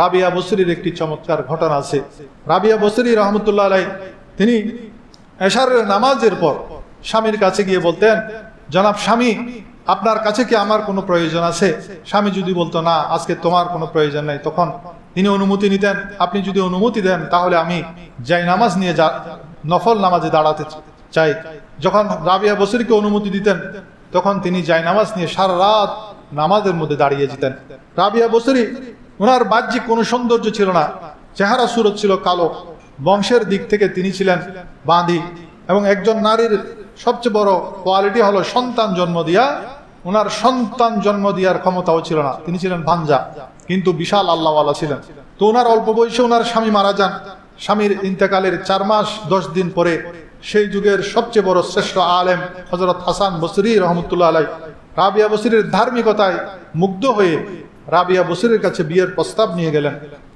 রাবিয়া বসরির একটি চমৎকার ঘটনা আছে। রাবিয়া বসরি রহমতুল্লাহ আলাই তিনি এশারের নামাজের পর স্বামীর কাছে গিয়ে বলতেন, জনাব স্বামী, আপনার কাছে কি আমার কোনো প্রয়োজন আছে? স্বামী যদি বলতো, না, আজকে তোমার কোনো প্রয়োজন নেই। তখন তিনি অনুমতি নিতেন, আপনি যদি অনুমতি দেন, তাহলে আমি যাই নামাজ নিয়ে যা, নফল নামাজে দাঁড়াতে চাই। যখন রাবিয়া বসরিকে অনুমতি দিতেন, তখন তিনি যাই নামাজ নিয়ে সারা রাত নামাজের মধ্যে দাঁড়িয়ে যেতেন। রাবিয়া বসরি ওনার বাহ্যিক কোনো সৌন্দর্য ছিল না। চেহারা সুরত ছিল কালো। বংশের দিক থেকে তিনি ছিলেন বাঁধি এবং একজন নারীর সবচেয়ে বড় কোয়ালিটি হলো সন্তান জন্ম দিয়া। ওনার সন্তান জন্ম দেওয়ার ক্ষমতাও ছিল না। তিনি ছিলেন ভাঞ্জা, কিন্তু বিশাল আল্লাহওয়ালা ছিলেন। তো ওনার অল্প বয়সে ওনার স্বামী মারা যান। স্বামীর ইন্তেকালের চার মাস, দশ দিন পরে সেই যুগের সবচেয়ে বড় শ্রেষ্ঠ আলেম হজরত হাসান বসরি রহমতুল্লাহ আলাই রাবিয়া বসরির ধার্মিকতায় মুগ্ধ হয়ে রাবিয়া বসরির কাছে বিয়ের প্রস্তাব নিয়ে গেলেন।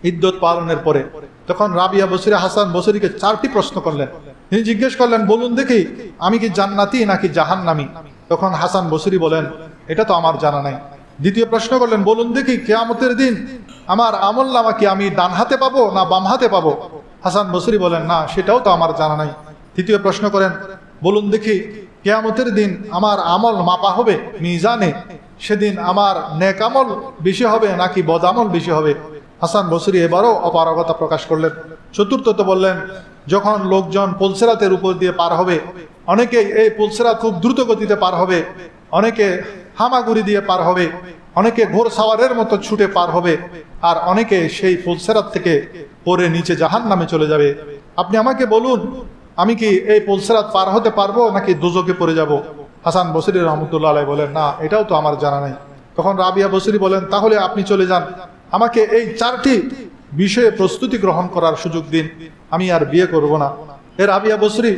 ইদ্যত পালনের পরে তখন রাবিয়া বসরি, হাসান বসরিকে চারটি প্রশ্ন করলেন। তিনি জিজ্ঞেস করলেন, বলুন দেখি, আমি কি জান্নাতি নাকি জাহান্নামি? তখন হাসান বসরি বলেন, এটা তো আমার জানা নাই। দ্বিতীয় প্রশ্ন করলেন, বলুন দেখি, কেয়ামতের দিন আমার আমল নামা কি আমি ডান হাতে পাবো না বাম হাতে পাবো? হাসান বসরি বলেন, না, সেটাও তো আমার জানা নাই। তৃতীয় প্রশ্ন করেন, বলুন দেখি, কেয়ামতের দিন আমার আমল মাপা হবে, মিজানে সেদিন আমার নেকামল বেশি হবে নাকি বদামল বেশি হবে? হাসান বসরি এবারও অপারগতা প্রকাশ করলেন। চতুর্থত বললেন, যখন লোকজন পুলসেরাতের উপর দিয়ে পার হবে অনেকে এই পুলসেরাত খুব দ্রুত গতিতে পার হবে, অনেকে হামাগুড়ি দিয়ে পার হবে, অনেকে ঘোর সাওয়ারের মতো ছুটে পার হবে, আর অনেকে সেই পুলসেরাত থেকে পরে নিচে জাহান নামে চলে যাবে। আপনি আমাকে বলুন, আমি কি এই পুলসেরাত পার হতে পারব নাকি দুজকে পড়ে যাব? হাসান বসরি রহমতুল্লাহ আলাই বলেন, না, এটাও তো আমার জানা নেই। তখন রাবিয়া বসরি বলেন, তাহলে আপনি চলে যান। আমাকে এই চারটি বিষয়ে প্রস্তুতি গ্রহণ করার সুযোগ দিন। আমি আর বিয়ে করব না। এর রাবিয়া বসরি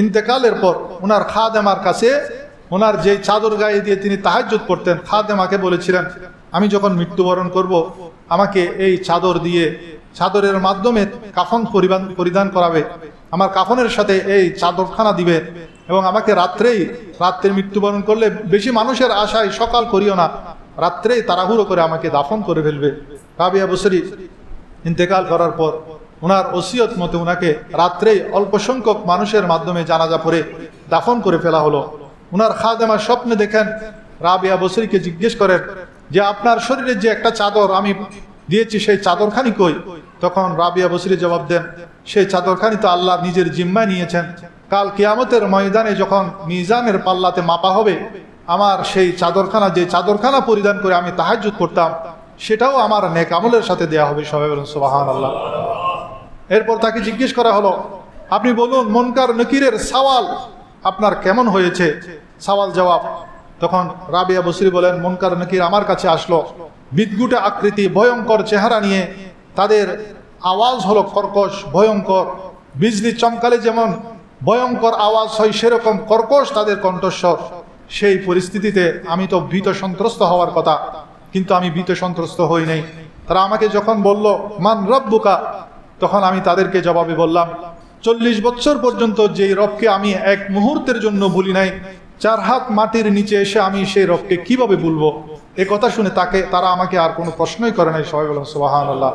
ইন্তেকালের পর ওনার খাদেমার কাছে ওনার যে চাদর গায়ে দিয়ে তিনি তাহাজ্জুদ করতেন, খাদেমাকে বলেছিলেন, আমি যখন মৃত্যুবরণ করব, আমাকে এই চাদর দিয়ে, চাদরের মাধ্যমে কাফন পরিধান করাবে। আমার কাফনের সাথে এই চাদরখানা দিবে এবং আমাকে রাত্রেই রাত্রে মৃত্যুবরণ করলে বেশি মানুষের আশায় সকাল করিও না। রাত্রেই তাড়াহুড়ো করে আমাকে দাফন করে ফেলবে। রাবিয়া বসরি ইন্তেকাল করার পর ওনার ওসিয়ত মতে ওনাকে রাত্রেই অল্প সংখ্যক মানুষের মাধ্যমে জানাজা পড়ে দাফন করে ফেলা হলো। ওনার খাদেমা স্বপ্নে দেখেন রাবিয়া বসরিকে জিজ্ঞেস করেন যে, আপনার শরীরে যে একটা চাদর আমি দিয়েছি, সেই চাদরখানি কই? তখন রাবিয়া বসরি জবাব দেন, সেই চাদরখানি তো আল্লাহ নিজের জিম্মায় নিয়েছেন। কাল কিয়ামতের ময়দানে যখন মিজানের পাল্লাতে মাপা হবে, আমার সেই চাদরখানা, যে চাদরখানা পরিধান করে আমি তাহাজুদ করতাম, সেটাও আমার নেক আমলের সাথে দেয়া হবে। সবাই বলুন সুবাহান আল্লাহ এরপর তাকে জিজ্ঞেস করা হলো, আপনি বলুন, মনকার নকিরের সওয়াল আপনার কেমন হয়েছে? সওয়াল জবাব, তখন রাবিয়া বসরি বলেন, মনকার নকির আমার কাছে আসলো। বিদগুটে আকৃতি, ভয়ঙ্কর চেহারা নিয়ে তাদের আওয়াজ হলো কর্কশ, ভয়ঙ্কর। বিজলি চমকালে যেমন ভয়ঙ্কর আওয়াজ হয়, সেরকম কর্কশ তাদের কণ্ঠস্বর। সেই পরিস্থিতিতে আমি তো ভীত সন্ত্রস্ত হওয়ার কথা, কিন্তু আমি ভীত সন্ত্রস্ত হই নাই। তারা আমাকে যখন বলল, মান রব্বুকা? তখন আমি তাদেরকে জবাবে বললাম, চল্লিশ বছর পর্যন্ত যেই রবকে আমি এক মুহূর্তের জন্য ভুলি নাই, চার হাত মাটির নিচে এসে আমি সেই রবকে কীভাবে বলব এ কথা শুনে তাকে, তারা আমাকে আর কোনো প্রশ্নই করে নাই, সবাই বললাম সোহান আল্লাহ